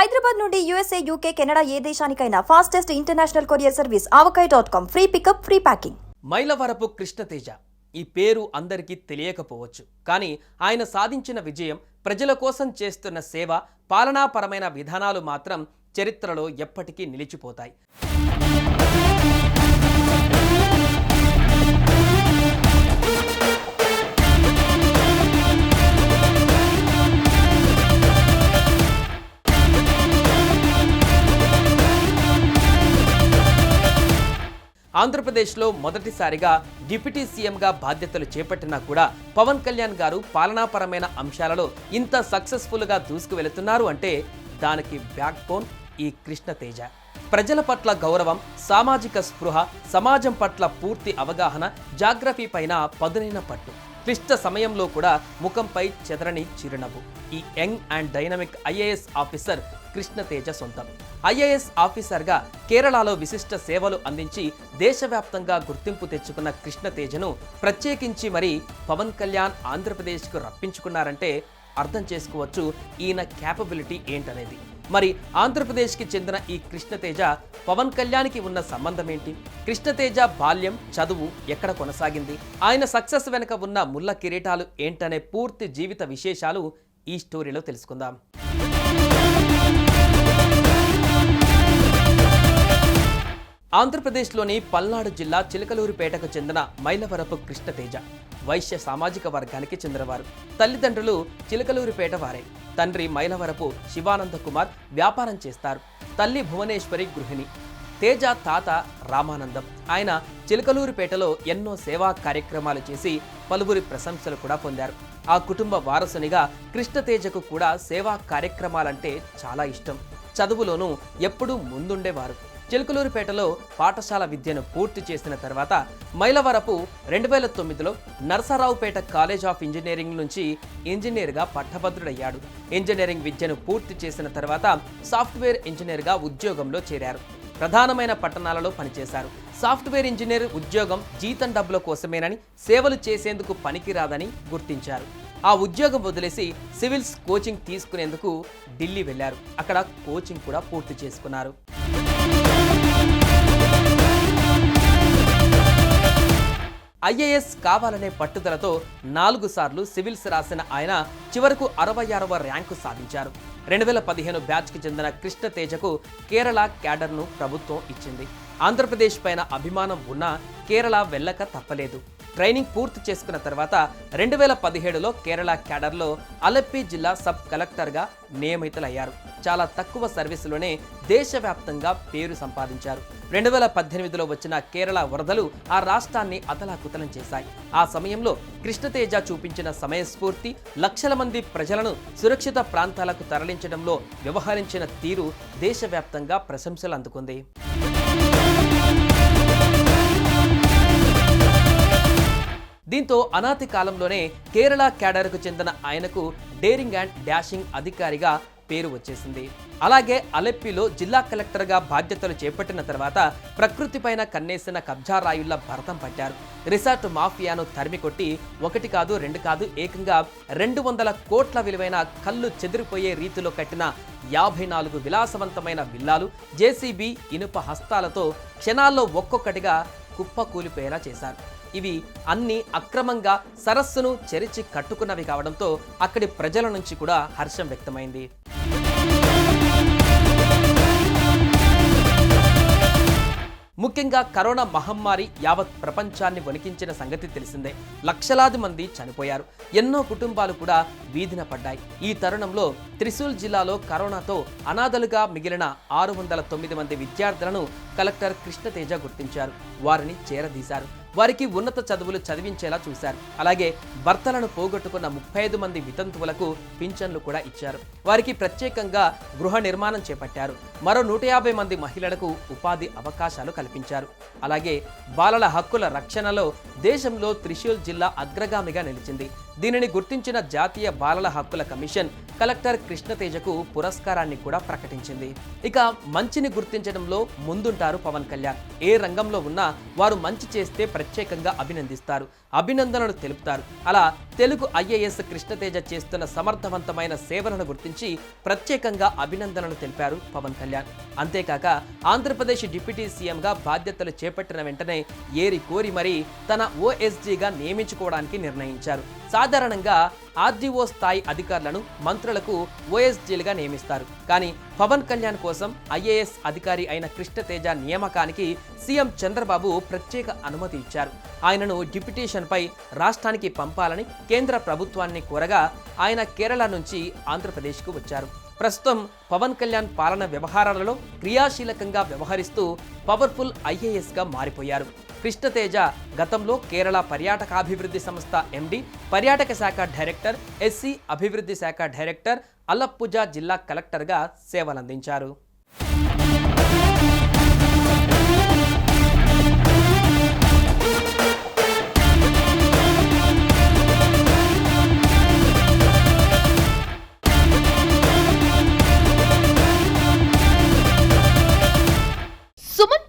హైదరాబాద్ నుండి USA UK Canada ఏ దేశానికైనా fastest international courier service Avakai dot com free pickup free packing Mylavarapu Krishnateja ఈ పేరు అందరికీ తెలియకపోవచ్చు. కానీ ఆయన సాధించిన విజయం ప్రజల కోసం చేస్తున్న సేవ పాలనాపరమైన విధానాలు మాత్రం చరిత్రలో ఎప్పటికీ నిలిచిపోతాయి. ఆంధ్రప్రదేశ్లో మొదటిసారిగా డిప్యూటీ సీఎంగా బాధ్యతలు చేపట్టినా కూడా పవన్ కళ్యాణ్ గారు పాలనాపరమైన అంశాలలో ఇంత సక్సెస్ఫుల్గా దూసుకు వెళుతున్నారు అంటే దానికి బ్యాక్ బోన్ ఈ కృష్ణతేజ ప్రజల పట్ల గౌరవం సామాజిక స్పృహ సమాజం పట్ల పూర్తి అవగాహన జాగ్రఫీ పైన పదునైన పట్టు. క్లిష్ట సమయంలో కూడా ముఖంపై చెదరని చిరునవ్వు. ఈ young and dynamic IAS officer Krishnateja సొంతం. ఐఏఎస్ ఆఫీసర్గా కేరళలో విశిష్ట సేవలు అందించి దేశవ్యాప్తంగా గుర్తింపు తెచ్చుకున్న కృష్ణతేజను ప్రత్యేకించి మరి పవన్ కళ్యాణ్ ఆంధ్రప్రదేశ్కు రప్పించుకున్నారంటే అర్థం చేసుకోవచ్చు ఈయన క్యాపబిలిటీ ఏంటనేది. మరి ఆంధ్రప్రదేశ్కి చెందిన ఈ కృష్ణతేజ పవన్ కళ్యాణ్కి ఉన్న సంబంధం ఏంటి కృష్ణతేజ బాల్యం చదువు ఎక్కడ కొనసాగింది? ఆయన సక్సెస్ వెనుక ఉన్న ముళ్ళ కిరీటాలు ఏంటనే పూర్తి జీవిత విశేషాలు ఈ స్టోరీలో తెలుసుకుందాం. ఆంధ్రప్రదేశ్లోని పల్నాడు జిల్లా చిలకలూరుపేటకు చెందిన మైలవరపు కృష్ణతేజ వైశ్య సామాజిక వర్గానికి చెందినవారు. తల్లిదండ్రులు చిలకలూరుపేట వారే. తండ్రి మైలవరపు శివానంద కుమార్ వ్యాపారం చేస్తారు. తల్లి భువనేశ్వరి గృహిణి. తేజ తాత రామానందం. ఆయన చిలకలూరుపేటలో ఎన్నో సేవా కార్యక్రమాలు చేసి పలువురి ప్రశంసలు కూడా పొందారు. ఆ కుటుంబ వారసునిగా కృష్ణతేజకు కూడా సేవా కార్యక్రమాలంటే చాలా ఇష్టం. చదువులోనూ ఎప్పుడూ ముందుండేవారు. చిలుకలూరుపేటలో పాఠశాల విద్యను పూర్తి చేసిన తర్వాత మైలవరపు రెండు వేల తొమ్మిదిలో నరసరావుపేట కాలేజ్ ఆఫ్ ఇంజనీరింగ్ నుంచి ఇంజనీర్గా పట్టభద్రుడయ్యాడు. ఇంజనీరింగ్ విద్యను పూర్తి చేసిన తర్వాత సాఫ్ట్వేర్ ఇంజనీర్గా ఉద్యోగంలో చేరారు. ప్రధానమైన పట్టణాలలో పనిచేశారు. సాఫ్ట్వేర్ ఇంజనీర్ ఉద్యోగం జీతం డబ్బుల కోసమేనని సేవలు చేసేందుకు పనికిరాదని గుర్తించారు. ఆ ఉద్యోగం వదిలేసి సివిల్స్ కోచింగ్ తీసుకునేందుకు ఢిల్లీ వెళ్ళారు అక్కడ కోచింగ్ కూడా పూర్తి చేసుకున్నారు. ఐఏఎస్ కావాలనే పట్టుదలతో నాలుగు సార్లు సివిల్స్ రాసిన ఆయన చివరకు అరవై ఆరవ ర్యాంకు సాధించారు. రెండు వేల పదిహేను బ్యాచ్కి చెందిన కృష్ణ తేజకు కేరళ క్యాడర్ను ప్రభుత్వం ఇచ్చింది. ఆంధ్రప్రదేశ్ పైన అభిమానం ఉన్నా కేరళ వెళ్ళక తప్పలేదు. ట్రైనింగ్ పూర్తి చేసుకున్న తర్వాత రెండు వేల పదిహేడులో కేరళ క్యాడర్లో అలప్పి జిల్లా సబ్ కలెక్టర్గా నియమితులయ్యారు. చాలా తక్కువ సర్వీసులోనే దేశవ్యాప్తంగా పేరు సంపాదించారు. రెండు వేల పద్దెనిమిదిలో వచ్చిన కేరళ వరదలు ఆ రాష్ట్రాన్ని అతలాకుతలం చేశాయి. ఆ సమయంలో కృష్ణతేజ చూపించిన సమయస్ఫూర్తి లక్షల మంది ప్రజలను సురక్షిత ప్రాంతాలకు తరలించడంలో వ్యవహరించిన తీరు దేశవ్యాప్తంగా ప్రశంసలు అందుకుంది. దీంతో అనాతి కాలంలోనే కేరళ క్యాడర్కు చెందిన ఆయనకు డేరింగ్ అండ్ డాషింగ్ అధికారిగా పేరు వచ్చేసింది. అలాగే అలెప్పిలో జిల్లా కలెక్టర్గా బాధ్యతలు చేపట్టిన తర్వాత ప్రకృతిపైన కన్నేసిన కబ్జారాయుళ్ళ భరతం పట్టారు. రిసార్ట్ మాఫియాను తరిమి కొట్టి ఒకటి కాదు రెండు కాదు ఏకంగా రెండు వందల కోట్ల విలువైన కళ్ళు చెదిరిపోయే రీతిలో కట్టిన యాభై నాలుగు విలాసవంతమైన విల్లాలు జేసీబీ ఇనుప హస్తాలతో క్షణాల్లో ఒక్కొక్కటిగా కుప్ప కూలిపోయేలా చేశారు. ఇవి అన్ని అక్రమంగా సరస్సును చెరిచి కట్టుకున్నవి కావడంతో అక్కడి ప్రజల నుంచి కూడా హర్షం వ్యక్తమైంది. ముఖ్యంగా కరోనా మహమ్మారి యావత్ ప్రపంచాన్ని వణికించిన సంగతి తెలిసిందే. లక్షలాది మంది చనిపోయారు. ఎన్నో కుటుంబాలు కూడా వీధిన పడ్డాయి. ఈ తరుణంలో త్రిశూల్ జిల్లాలో కరోనాతో అనాథలుగా మిగిలిన ఆరు వందల తొమ్మిది మంది విద్యార్థులను కలెక్టర్ కృష్ణతేజ గుర్తించారు. వారిని చేరదీశారు. వారికి ఉన్నత చదువులు చదివించేలా చూశారు. అలాగే భర్తలను పోగొట్టుకున్న ముప్పై ఐదు మంది వితంతువులకు పింఛన్లు కూడా ఇచ్చారు. వారికి ప్రత్యేకంగా గృహ నిర్మాణం చేపట్టారు. మరో నూట యాభై మంది మహిళలకు ఉపాధి అవకాశాలు కల్పించారు. అలాగే బాలల హక్కుల రక్షణలో దేశంలో త్రిశూల్ జిల్లా అగ్రగామిగా నిలిచింది. దీనిని గుర్తించిన జాతీయ బాలల హక్కుల కమిషన్ కలెక్టర్ కృష్ణతేజకు పురస్కారాన్ని కూడా ప్రకటించింది. ఇక మంచిని గుర్తించడంలో ముందుంటారు పవన్ కళ్యాణ్. ఏ రంగంలో ఉన్నా వారు మంచి చేస్తే ప్రత్యేకంగా అభినందిస్తారు. అభినందనలు తెలుపుతారు. అలా తెలుగు ఐఏఎస్ కృష్ణతేజ చేస్తున్న సమర్థవంతమైన సేవలను గుర్తించి ప్రత్యేకంగా అభినందనలు తెలిపారు పవన్ కళ్యాణ్. అంతేకాక ఆంధ్రప్రదేశ్ డిప్యూటీ సీఎంగా బాధ్యతలు చేపట్టిన వెంటనే ఏరి కోరి మరీ తన ఓఎస్జీగా నియమించుకోవడానికి నిర్ణయించారు. సాధారణంగా ఆర్డీఓ స్థాయి అధికారులను మంత్రులకు ఓఎస్జీలుగా నియమిస్తారు. కానీ పవన్ కళ్యాణ్ కోసం ఐఏఎస్ అధికారి అయిన కృష్ణతేజ నియామకానికి సీఎం చంద్రబాబు ప్రత్యేక అనుమతి ఇచ్చారు. ఆయనను డిప్యుటేషన్పై రాష్ట్రానికి పంపాలని కేంద్ర ప్రభుత్వాన్ని కోరగా ఆయన కేరళ నుంచి ఆంధ్రప్రదేశ్కు వచ్చారు. ప్రస్తుతం పవన్ కళ్యాణ్ పాలన వ్యవహారాలలో క్రియాశీలకంగా వ్యవహరిస్తూ పవర్ఫుల్ ఐఏఎస్గా మారిపోయారు. కృష్ణతేజ గతంలో కేరళ పర్యాటకాభివృద్ధి సంస్థ ఎండి పర్యాటక శాఖ డైరెక్టర్ ఎస్సీ అభివృద్ధి శాఖ డైరెక్టర్ అల్లప్పుజ జిల్లా కలెక్టర్గా సేవలందించారు.